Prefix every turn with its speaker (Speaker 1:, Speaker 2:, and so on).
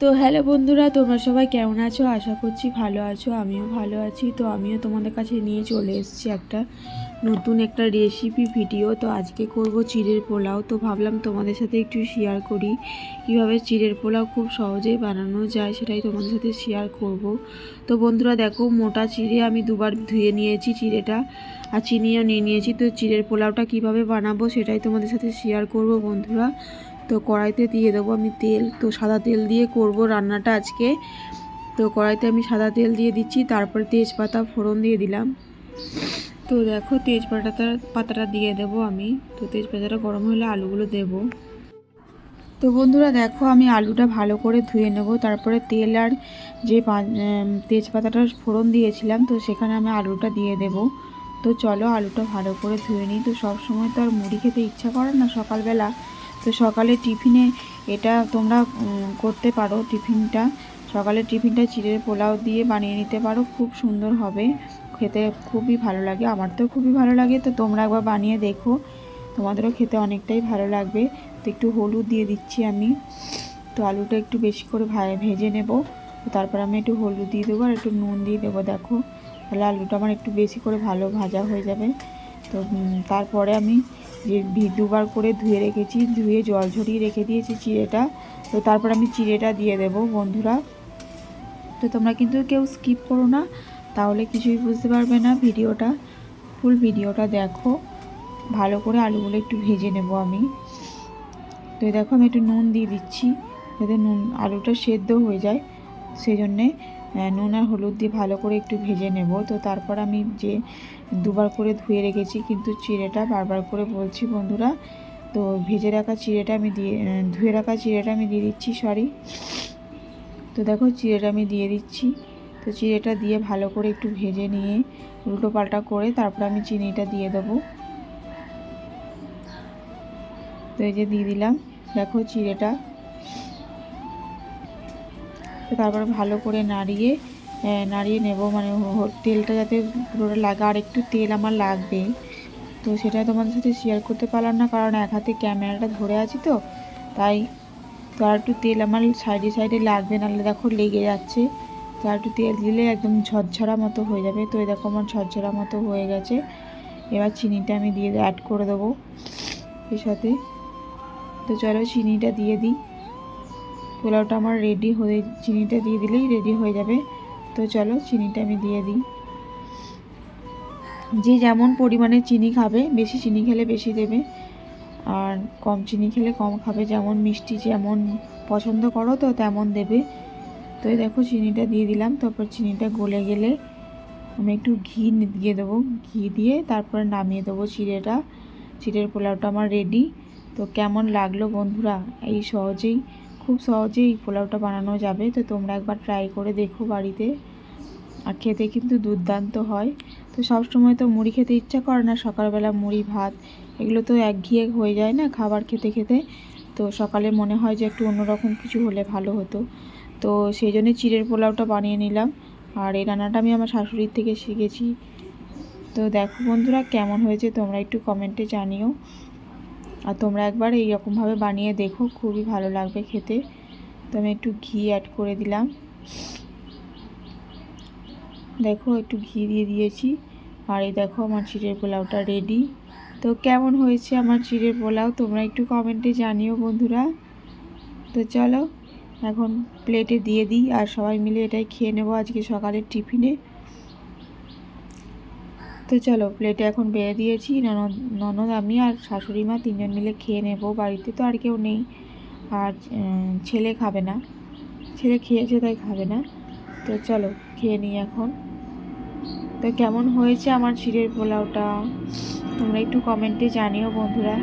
Speaker 1: তো হ্যালো বন্ধুরা, তোমরা সবাই কেমন আছো? আশা করছি ভালো আছো, আমিও ভালো আছি। তো আমিও তোমাদের কাছে নিয়ে চলে এসেছি একটা নতুন একটা রেসিপি ভিডিও তো আজকে করব চিড়ের পোলাও। তো ভাবলাম তোমাদের সাথে একটু শেয়ার করি, কীভাবে চিড়ের পোলাও খুব সহজেই বানানো যায় সেটাই তোমাদের সাথে শেয়ার করব। তো বন্ধুরা, দেখো, মোটা চিড়ে আমি দুবার ধুয়ে নিয়েছি চিড়েটা আর চিনিও নিয়ে নিয়েছি। তো চিড়ের পোলাওটা কীভাবে বানাবো সেটাই তোমাদের সাথে শেয়ার করব বন্ধুরা। তো কড়াইতে দিয়ে দেবো আমি তেল, তো সাদা তেল দিয়ে করব রান্নাটা আজকে। তো কড়াইতে আমি সাদা তেল দিয়ে দিচ্ছি, তারপরে তেজপাতা ফোড়ন দিয়ে দিলাম। তো দেখো তেজপাতাটা, পাতাটা দিয়ে দেবো আমি। তো তেজপাতাটা গরম হলে আলুগুলো দেব। তো বন্ধুরা দেখো আমি আলুটা ভালো করে ধুয়ে নেব, তারপরে তেল আর যে তেজপাতাটা ফোড়ন দিয়েছিলাম, তো সেখানে আমি আলুটা দিয়ে দেব। তো চলো আলুটা ভালো করে ধুয়ে নিই। তো সব সময় তো আর মুড়ি খেতে ইচ্ছা করে না সকালবেলা। তো সকালে টিফিনে এটা তোমরা করতে পারো টিফিনটা। সকালে টিফিনটা চিড়ের পোলাও দিয়ে বানিয়ে নিতে পারো, খুব সুন্দর হবে। খেতে খুবই ভালো লাগে, আমার তো খুবই ভালো লাগে। তো তোমরা একবার বানিয়ে দেখো, তোমাদেরও খেতে অনেকটাই ভালো লাগবে। তো একটু হলুদ দিয়ে দিচ্ছি আমি। তো আলুটা একটু বেশি করে ভেজে নেব। তারপর আমি একটু হলুদ দিয়ে দেবো আর একটু নুন দিয়ে দেবো, দেখো। তাহলে আলুটা আমার একটু বেশি করে ভালো ভাজা হয়ে যাবে। তো তারপরে আমি দুবার করে ধুয়ে রেখেছি, ধুয়ে জল ঝরিয়ে রেখে দিয়েছি চিড়েটা। তো তারপর আমি চিড়েটা দিয়ে দেব, বন্ধুরা। তো তোমরা কিন্তু কেউ স্কিপ করো না, তাহলে কিছুই বুঝতে পারবে না ভিডিওটা। ফুল ভিডিওটা দেখো, ভালো করে আলুগুলো একটু ভেজে নেব আমি। তো দেখো আমি একটু নুন দিয়ে দিচ্ছি, যাতে নুন, আলুটা সেদ্ধ হয়ে যায়, সেই জন্যে নুন আর হলুদ দিয়ে ভালো করে একটু ভেজে নেব। তো তারপর আমি যে দুবার করে ধুয়ে রেখেছি কিন্তু চিড়েটা বারবার করে বলছি, বন্ধুরা, তো ভেজে রাখা চিড়েটা আমি দিয়ে ধুয়ে রাখা চিড়েটা আমি দিয়ে দিচ্ছি সরি তো দেখো চিড়েটা আমি দিয়ে দিচ্ছি। তো চিড়েটা দিয়ে ভালো করে একটু ভেজে নিয়ে উল্টো পাল্টা করে তারপর আমি চিনিটা দিয়ে দেবো। তো এই যে দিয়ে দিলাম। দেখো চিড়েটা তারপরে ভালো করে নাড়িয়ে নাড়িয়ে নেব। মানে তেলটা যাতে পুরোটা লাগা, আর একটু তেল আমার লাগবে তো সেটা তোমাদের সাথে শেয়ার করতে পারলাম না, কারণ এক হাতে ক্যামেরাটা ধরে আছি তো, তাই তো আর একটু তেল আমার সাইডে সাইডে লাগবে, নাহলে দেখো লেগে যাচ্ছে। তো আর একটু তেল দিলে একদম ঝরঝরা মতো হয়ে যাবে। তো এই দেখো আমার ঝরঝরা মতো হয়ে গেছে। এবার চিনিটা আমি দিয়ে অ্যাড করে দেবো এর সাথে। তো চলো চিনিটা দিয়ে দিই। পোলাওটা আমার রেডি হয়ে, চিনিটা দিয়ে দিলেই রেডি হয়ে যাবে। তো চলো চিনিটা আমি দিয়ে দিই। যে যেমন পরিমাণে চিনি খাবে, বেশি চিনি খেলে বেশি দেবে। আর কম চিনি খেলে কম খাবে। যেমন মিষ্টি যেমন পছন্দ করো, তো তেমন দেবে। তো দেখো চিনিটা দিয়ে দিলাম। তারপর চিনিটা গলে গেলে আমি একটু ঘি দিয়ে দেবো। ঘি দিয়ে তারপরে নামিয়ে দেবো চিড়েটা। চিড়ের পোলাওটা আমার রেডি তো কেমন লাগল বন্ধুরা? এই সহজেই খুব সহজেই পোলাওটা বানানো যাবে। তো তোমরা একবার ট্রাই করে দেখো বাড়িতে। আর খেতে কিন্তু দুর্দান্ত হয়। তো সব সময় তো মুড়ি খেতে ইচ্ছা করে না, সকালবেলা মুড়ি, ভাত, এগুলো তো একঘিয়ে হয়ে যায় না খাবার খেতে খেতে। তো সকালে মনে হয় যে একটু অন্যরকম কিছু হলে ভালো হতো। তো সেই জন্য চিড়ের পোলাওটা বানিয়ে নিলাম। আর এই রান্নাটা আমি আমার শাশুড়ির থেকে শিখেছি। তো দেখো বন্ধুরা কেমন হয়েছে, তোমরা একটু কমেন্টে জানিও। আর তোমরা একবার এই এইরকমভাবে বানিয়ে দেখো, খুবই ভালো লাগবে খেতে। তো আমি একটু ঘি অ্যাড করে দিলাম। দেখো, একটু ঘি দিয়ে দিয়েছি। আর এই দেখো, আমার চিড়ের পোলাওটা রেডি তো কেমন হয়েছে আমার চিড়ের পোলাও? তোমরা একটু কমেন্টে জানিও বন্ধুরা। তো চলো, এখন প্লেটে দিয়ে দিই আর সবাই মিলে এটাই খেয়ে নেব আজকে সকালের টিফিনে। তো চলো প্লেটে এখন বেড়ে দিয়েছি। ননদ ননদ, আমি আর শাশুড়ি মা তিনজন মিলে খেয়ে নেব। বাড়িতে তো আর কেউ নেই। আর ছেলে খাবে না। ছেলে খেয়েছে তাই খাবে না। তো চলো খেয়ে নিই এখন। তো কেমন হয়েছে আমার শিরের পোলাওটা? তোমরা একটু কমেন্টে জানিও বন্ধুরা।